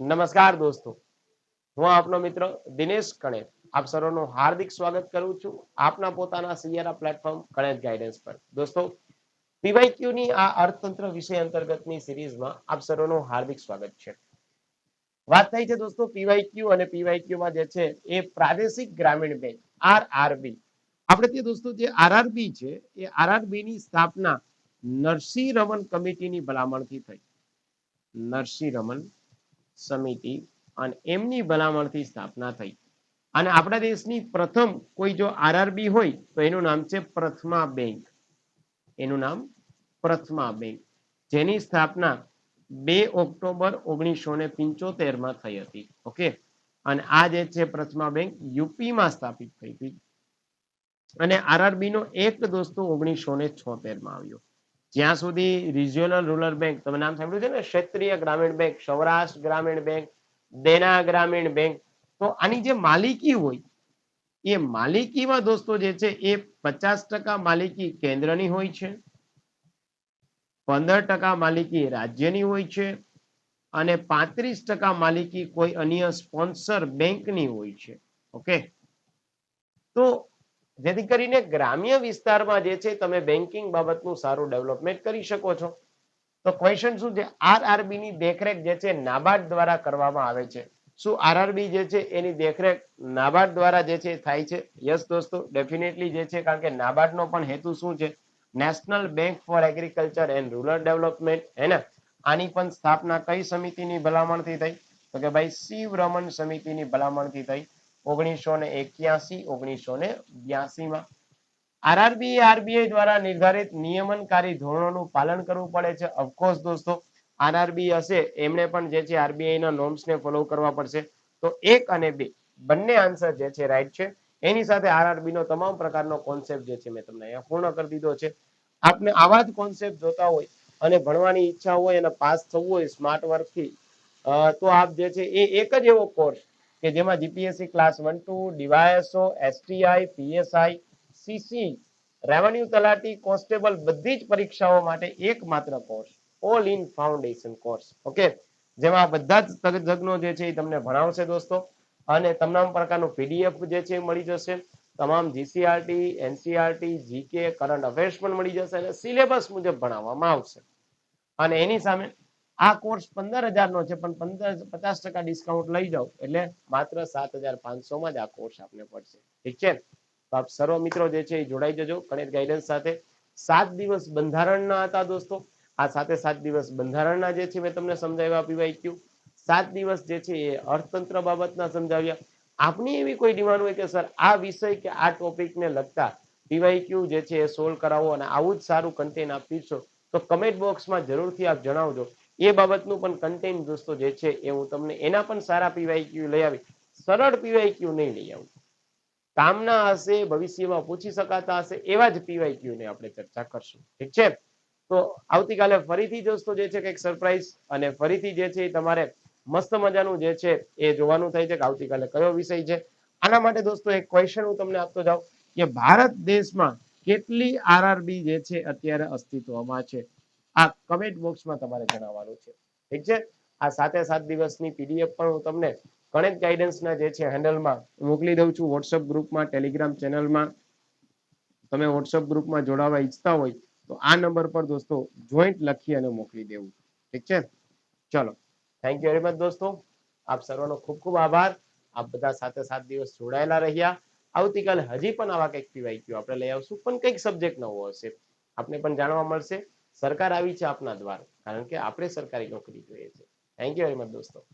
નમસ્કાર દોસ્તો. હું આપનો મિત્ર દિનેશ કણેર આપ સર્વનું હાર્દિક સ્વાગત કરું છું આપના પોતાના સિયારા પ્લેટફોર્મ કણેર ગાઈડન્સ પર. દોસ્તો પીવાયક્યુ ની આ અર્થતંત્ર વિષય અંતર્ગતની સિરીઝમાં આપ સર્વનું હાર્દિક સ્વાગત છે. વાત થઈ છે દોસ્તો પીવાયક્યુ અને પીવાયક્યુ માં જે છે એ પ્રાદેશિક ગ્રામીણ બેંક, આરઆરબી. આપણે તે દોસ્તો જે આરઆરબી છે એ આરઆરબી ની સ્થાપના નરસિંહ રમન કમિટીની ભલામણથી થઈ. નરસિંહ રમન સમિતિ અને એમની ભલામણથી સ્થાપના થઈ. અને આપણા દેશની પ્રથમ કોઈ જો આરઆરબી હોય, તો એનું નામ છે પ્રથમા બેંક. એનું નામ પ્રથમા બેંક. જેની સ્થાપના બે ઓક્ટોબર ઓગણીસો ને પિંચોતેરમાં થઈ હતી. ઓકે? અને આ જે છે પ્રથમા બેંક, યુપીમાં સ્થાપિત થઈ હતી. અને આરઆરબી નો એક દોસ્તો ઓગણીસો ને માં આવ્યો. જ્યાં સુધી રિજિયોનલ રૂરલ બેંક તમે નામ સાંભળ્યું છે ને? ક્ષેત્રીય ગ્રામીણ બેંક સૌરાષ્ટ્ર ગ્રામીણ બેંક દેના ગ્રામીણ બેંક તો આની જે માલિકી હોય, એ માલિકીમાં દોસ્તો જે છે, એ પચાસ ટકા માલિકી કેન્દ્રની હોય છે, પંદર ટકા માલિકી રાજ્યની હોય છે, અને પાંત્રીસ ટકા માલિકી કોઈ અન્ય સ્પોન્સર બેંકની હોય છે. ઓકે? તો જેથી કરીને ગ્રામ્ય વિસ્તારમાં જે છે, તમે બેન્કિંગ બાબતનું સારું ડેવલપમેન્ટ કરી શકો છો. તો ક્વેશ્ચન શું છે? આરઆરબી ની દેખરેખ જે છે, નાબાર્ડ દ્વારા કરવામાં આવે છે. શું આરઆરબી જે છે, એની દેખરેખ નાબાર્ડ દ્વારા જે છે, થાય છે? યસ દોસ્તો ડેફિનેટલી જે છે, કારણ કે નાબાર્ડ નો પણ હેતુ શું છે? National bank for agriculture and rural development હે ને? આની પણ સ્થાપના કઈ સમિતિની ભલામણથી થઈ? તો કે ભાઈ શિવ રમન સમિતિની ભલામણથી થઈ. આરઆરબી ફોલો કરવા પડશે. તો એક અને બે, બંને આન્સર જે છે રાઈટ છે. એની સાથે આરઆરબી નો તમામ પ્રકારનો કોન્સેપ્ટ જે છે મેં તમને અહીંયા પૂર્ણ કરી દીધો છે. આપને આવા જ કોન્સેપ્ટ જોતા હોય અને ભણવાની ઈચ્છા હોય અને પાસ થવું હોય સ્માર્ટ વર્કથી તો આપ જે છે એ એક જ એવો કોર્સ કે જેમાં GPSC class one two DYSO STI PSI CC revenue તલાટી કોન્સ્ટેબલ બધી જ પરીક્ષાઓ માટે એકમાત્ર course all in foundation course okay જેમાં બધા જ તજજ્ઞો જે છે એ તમને ભણાવશે દોસ્તો. અને તમામ પ્રકારનું પીડીએફ જે છે એ મળી જશે. તમામ GCERT NCERT GK current affairs પણ મળી જશે અને સિલેબસ મુજબ ભણાવવામાં આવશે. અને એની સામે આ કોર્સ પંદર હજારનો છે, પણ પંદર પચાસ ટકા ડિસ્કાઉન્ટ લઈ જાઓ. એટલે માત્ર સાત હજાર પાંચસો માં જ આ કોર્સ આપને પડશે. ઠીક છે? તો આપ સર્વ મિત્રો જે છે એ જોડાઈ જજો ગણિત ગાઈડન્સ સાથે. સાત દિવસ બંધારણના હતા દોસ્તો. આ સાથે સાત દિવસ બંધારણના જે છે મેં તમને સમજાવ્યા પીવાય સાત દિવસ જે છે એ અર્થતંત્ર બાબતના સમજાવ્યા. આપની એવી કોઈ ડિમાન્ડ હોય કે, સર, આ વિષય કે આ ટોપિકને લગતા પીવાય જે છે એ સોલ્વ કરાવો અને આવું જ સારું કન્ટેન્ટ આપીશો તો કમેન્ટ બોક્સમાં જરૂરથી આપ જણાવજો. એ બાબતનું પણ કન્ટેન્ટ દોસ્તો જે છે એ હું તમને એના પણ સારા પીવાય ક્યુ લઈ આવી સરળ પીવાય ક્યુ નહીં લઈ આવું. કામના હશે, ભવિષ્યમાં પૂછી શકાતા હશે, એવા જ પીવાય ક્યુ ને આપણે ચર્ચા કરશું. ઠીક છે? તો આવતીકાલે ફરીથી દોસ્તો જે છે કંઈક સરપ્રાઈઝ અને ફરીથી જે છે તમારે મસ્ત મજાનું જે છે એ જોવાનું થાય છે કે આવતીકાલે કયો વિષય છે. આના માટે દોસ્તો એક ક્વેશ્ચન હું તમને આપતો જાઉં કે ભારત દેશમાં કેટલી આરઆરબી જે છે અત્યારે અસ્તિત્વમાં છે? આ કમેન્ટ બોક્સમાં તમારે જણાવવાનું છે. ઠીક છે? આ સાતે સાત દિવસની પીડીએફ પણ હું તમને ગણિત ગાઈડન્સના જે છે હેન્ડલમાં મોકલી દઉં છું. વોટ્સઅપ ગ્રુપમાં ટેલિગ્રામ ચેનલમાં તમે વોટ્સઅપ ગ્રુપમાં જોડાવા ઈચ્છતા હોય તો આ નંબર પર દોસ્તો જોઈન્ટ લખી અને મોકલી દેવું. ઠીક છે? ચલો. થેન્ક યુ વેરી મચ દોસ્તો. આપ સર્વનો ખૂબ ખૂબ આભાર. આપ બધા સાથે સાત દિવસ જોડાયેલા રહ્યા. આવતીકાલે હજી પણ આવા કંઈક પીવાઈ ગયું આપણે લઈ આવશું. પણ કંઈક સબ્જેક્ટ નવો હશે. આપને પણ જાણવા મળશે. સરકાર આવી છે આપના દ્વાર. કારણ કે આપણે સરકારી નોકરી જોઈએ છે. થેન્ક યુ વેરી મચ દોસ્તો.